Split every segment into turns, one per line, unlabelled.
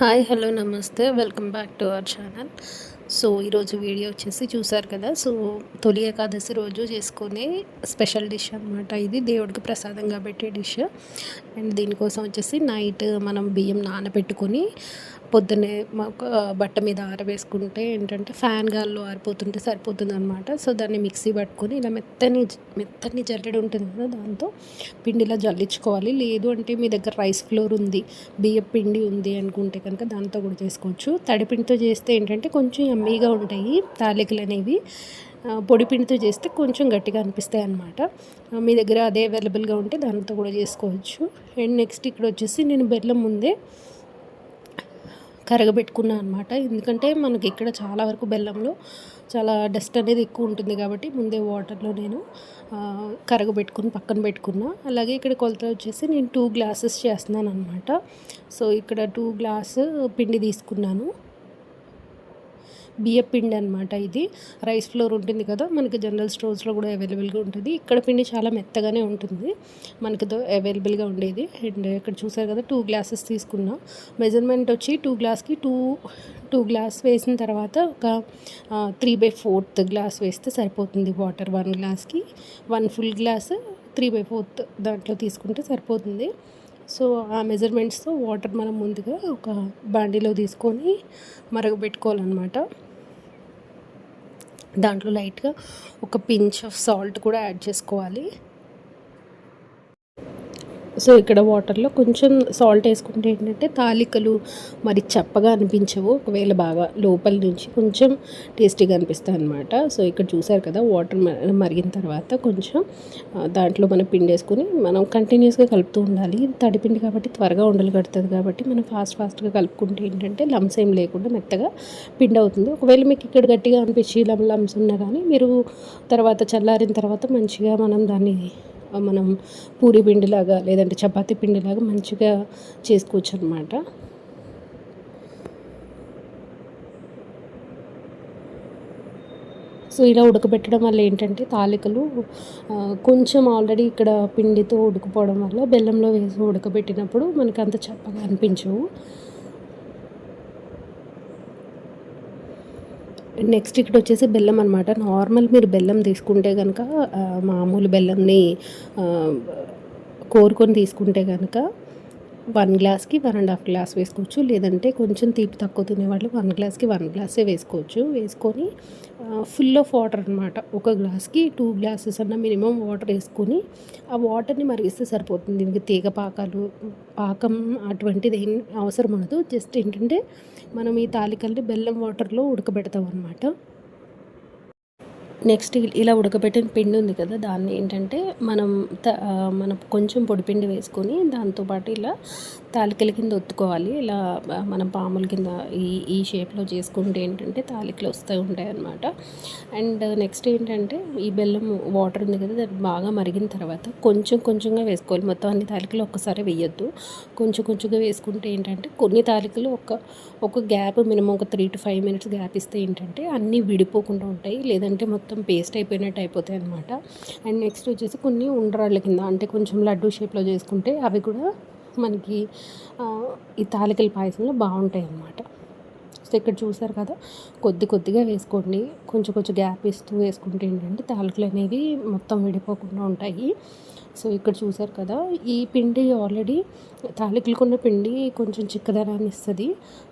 Hi hello నమస్తే. Welcome back to our channel. So ఈరోజు video వచ్చేసి చూసారు కదా? సో తొలి ఏకాదశి రోజు చేసుకునే స్పెషల్ డిష్ అనమాట ఇది. దేవుడికి ప్రసాదంగా పెట్టే డిష్. అండ్ దీనికోసం వచ్చేసి నైట్ మనం బియ్యం నానబెట్టుకొని పొద్దున్నే బట్ట మీద ఆరవేసుకుంటే ఏంటంటే ఫ్యాన్ గాల్లో ఆరిపోతుంటే సరిపోతుంది అనమాట సో దాన్ని మిక్సీ పట్టుకొని ఇలా మెత్తని మెత్తని జల్లెడ ఉంటుంది కదా దాంతో పిండిలా జల్లించుకోవాలి. లేదు అంటే మీ దగ్గర రైస్ ఫ్లోర్ ఉంది బియ్యం పిండి ఉంది అనుకుంటే కనుక దాంతో కూడా చేసుకోవచ్చు. తడిపిండితో చేస్తే ఏంటంటే కొంచెం ఎమ్మీగా ఉంటాయి తాలికలు అనేవి. పొడిపిండితో చేస్తే కొంచెం గట్టిగా అనిపిస్తాయి అనమాట మీ దగ్గర అదే అవైలబుల్గా ఉంటే దాంతో కూడా చేసుకోవచ్చు. అండ్ నెక్స్ట్ ఇక్కడ వచ్చేసి నేను బెల్లం ముందే కరగబెట్టుకున్నాను అనమాట ఎందుకంటే మనకి ఇక్కడ చాలా వరకు బెల్లంలో చాలా డస్ట్ అనేది ఎక్కువ ఉంటుంది కాబట్టి ముందే వాటర్లో నేను కరగబెట్టుకుని పక్కన పెట్టుకున్నా. అలాగే ఇక్కడ కొలత వచ్చేసి నేను టూ గ్లాసెస్ చేస్తున్నాను అనమాట సో ఇక్కడ టూ గ్లాస్ పిండి తీసుకున్నాను. బియ్య పిండి అనమాట ఇది. రైస్ ఫ్లోర్ ఉంటుంది కదా మనకి జనరల్ స్టోర్స్లో కూడా అవైలబుల్గా ఉంటుంది. ఇక్కడ పిండి చాలా మెత్తగానే ఉంటుంది మనకి అవైలబుల్గా ఉండేది. అండ్ ఇక్కడ చూసారు కదా టూ గ్లాసెస్ తీసుకున్నా. మెజర్మెంట్ వచ్చి టూ గ్లాస్కి టూ టూ గ్లాస్ వేసిన తర్వాత ఒక త్రీ బై ఫోర్త్ గ్లాస్ వేస్తే సరిపోతుంది వాటర్ వన్ గ్లాస్కి. One full glass three by fourth దాంట్లో తీసుకుంటే సరిపోతుంది. సో ఆ మెజర్మెంట్స్తో వాటర్ మనం ముందుగా ఒక బాండీలో తీసుకొని మరగబెట్టుకోవాలన్నమాట. దాంట్లో లైట్గా ఒక పించ్ ఆఫ్ సాల్ట్ కూడా యాడ్ చేసుకోవాలి. సో ఇక్కడ వాటర్లో కొంచెం సాల్ట్ వేసుకుంటే ఏంటంటే తాలికలు మరి చప్పగా అనిపించవు. ఒకవేళ బాగా లోపల నుంచి కొంచెం టేస్టీగా అనిపిస్తాయి అనమాట సో ఇక్కడ చూసారు కదా వాటర్ మరిగిన తర్వాత కొంచెం దాంట్లో మనం పిండి వేసుకొని మనం కంటిన్యూస్గా కలుపుతూ ఉండాలి. తడిపిండి కాబట్టి త్వరగా ఉండలు కడుతుంది కాబట్టి మనం ఫాస్ట్ ఫాస్ట్గా కలుపుకుంటే ఏంటంటే లమ్స్ ఏం లేకుండా మెత్తగా పిండి అవుతుంది. ఒకవేళ మీకు ఇక్కడ గట్టిగా అనిపించి లమ్స్ ఉన్నా కానీ మీరు తర్వాత చల్లారిన తర్వాత మంచిగా మనం దాన్ని మనం పూరి పిండిలాగా లేదంటే చపాతీ పిండిలాగా మంచిగా చేసుకోవచ్చు అనమాట సో ఇలా ఉడకబెట్టడం వల్ల ఏంటంటే తాలికలు కొంచెం ఆల్రెడీ ఇక్కడ పిండితో ఉడికిపోవడం వల్ల బెల్లంలో వేసి ఉడకబెట్టినప్పుడు మనకు అంత చప్పగా అనిపించవు. నెక్స్ట్ ఇక్కడ వచ్చేసి బెల్లం అనమాట నార్మల్ మీరు బెల్లం తీసుకుంటే కనుక మామూలు బెల్లంని కోరుకొని తీసుకుంటే కనుక వన్ గ్లాస్కి వన్ అండ్ హాఫ్ గ్లాస్ వేసుకోవచ్చు. లేదంటే కొంచెం తీపి తక్కువ తినేవాళ్ళు వన్ గ్లాస్కి వన్ గ్లాసే వేసుకోవచ్చు. వేసుకొని ఫుల్ ఆఫ్ వాటర్ అనమాట ఒక గ్లాస్కి టూ గ్లాసెస్ అన్న మినిమం వాటర్ వేసుకొని ఆ వాటర్ని మరిగిస్తే సరిపోతుంది. దీనికి తీగ పాకాలు పాకం అటువంటిది ఏం అవసరం ఉండదు. జస్ట్ ఏంటంటే మనం ఈ తాలికల్ని బెల్లం వాటర్లో ఉడకబెడతాం అనమాట నెక్స్ట్ ఇలా ఉడకబెట్టిన పిండి ఉంది కదా దాన్ని ఏంటంటే మనం మనం కొంచెం పొడిపిండి వేసుకొని దాంతోపాటు ఇలా తాలికల కింద ఒత్తుకోవాలి. ఇలా మనం పాముల కింద ఈ ఈ షేప్లో చేసుకుంటే ఏంటంటే తాలికలు వస్తూ ఉంటాయి అన్నమాట. అండ్ నెక్స్ట్ ఏంటంటే ఈ బెల్లం వాటర్ ఉంది కదా దాన్ని బాగా మరిగిన తర్వాత కొంచెం కొంచెంగా వేసుకోవాలి. మొత్తం అన్ని తాలికలు ఒక్కసారి వేయొద్దు. కొంచెం కొంచెంగా వేసుకుంటే ఏంటంటే కొన్ని తాలికలు ఒక ఒక గ్యాప్ మినిమం ఒక three to five minutes gap ఇస్తే ఏంటంటే అన్నీ విడిపోకుండా ఉంటాయి. లేదంటే మొత్తం మొత్తం పేస్ట్ అయిపోయినట్టు అయిపోతాయి అనమాట అండ్ నెక్స్ట్ వచ్చేసి కొన్ని ఉండరాళ్ళ కింద అంటే కొంచెం లడ్డు షేప్లో చేసుకుంటే అవి కూడా మనకి ఈ తాలికల పాయసంలో బాగుంటాయి అన్నమాట. సో ఇక్కడ చూసారు కదా కొద్ది కొద్దిగా వేసుకోండి. కొంచెం కొంచెం గ్యాప్ ఇస్తూ వేసుకుంటే ఏంటంటే తాలికలు అనేవి మొత్తం విడిపోకుండా ఉంటాయి. సో ఇక్కడ చూసారు కదా ఈ పిండి ఆల్రెడీ తాలికలకున్న పిండి కొంచెం చిక్కదనాన్ని ఇస్తుంది.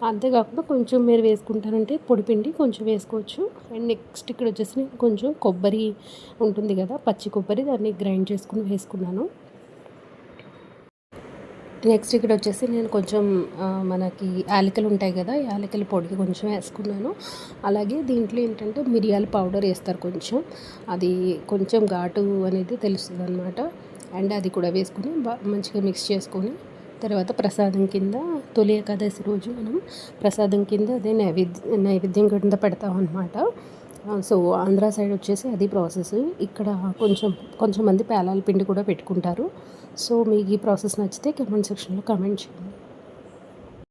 అంతేకాకుండా కొంచెం మీరు వేసుకుంటారంటే పొడి పిండి కొంచెం వేసుకోవచ్చు. అండ్ నెక్స్ట్ ఇక్కడ వచ్చేసి కొంచెం కొబ్బరి ఉంటుంది కదా పచ్చి కొబ్బరి దాన్ని గ్రైండ్ చేసుకుని వేసుకున్నాను. నెక్స్ట్ ఇక్కడ వచ్చేసి నేను కొంచెం మనకి యాలకలు ఉంటాయి కదా యాలకల పొడి కొంచెం వేసుకున్నాను. అలాగే దీంట్లో ఏంటంటే మిరియాల పౌడర్ వేస్తారు కొంచెం. అది కొంచెం ఘాటు అనేది తెలుస్తుంది అనమాట అండ్ అది కూడా వేసుకొని మంచిగా మిక్స్ చేసుకొని తర్వాత ప్రసాదం కింద తొలి ఏకాదశి రోజు మనం ప్రసాదం కింద అదే నైవేద్యం నైవేద్యం కింద పెడతాం అనమాట Uh, సో ఆంధ్ర సైడ్ వచ్చేసి అది ప్రాసెస్ ఇక్కడ కొంచెం కొంచెం మంది పేలాల పిండి కూడా పెట్టుకుంటారు. సో మీకు ఈ ప్రాసెస్ నచ్చితే కమెంట్ సెక్షన్లో కమెంట్ చేయండి.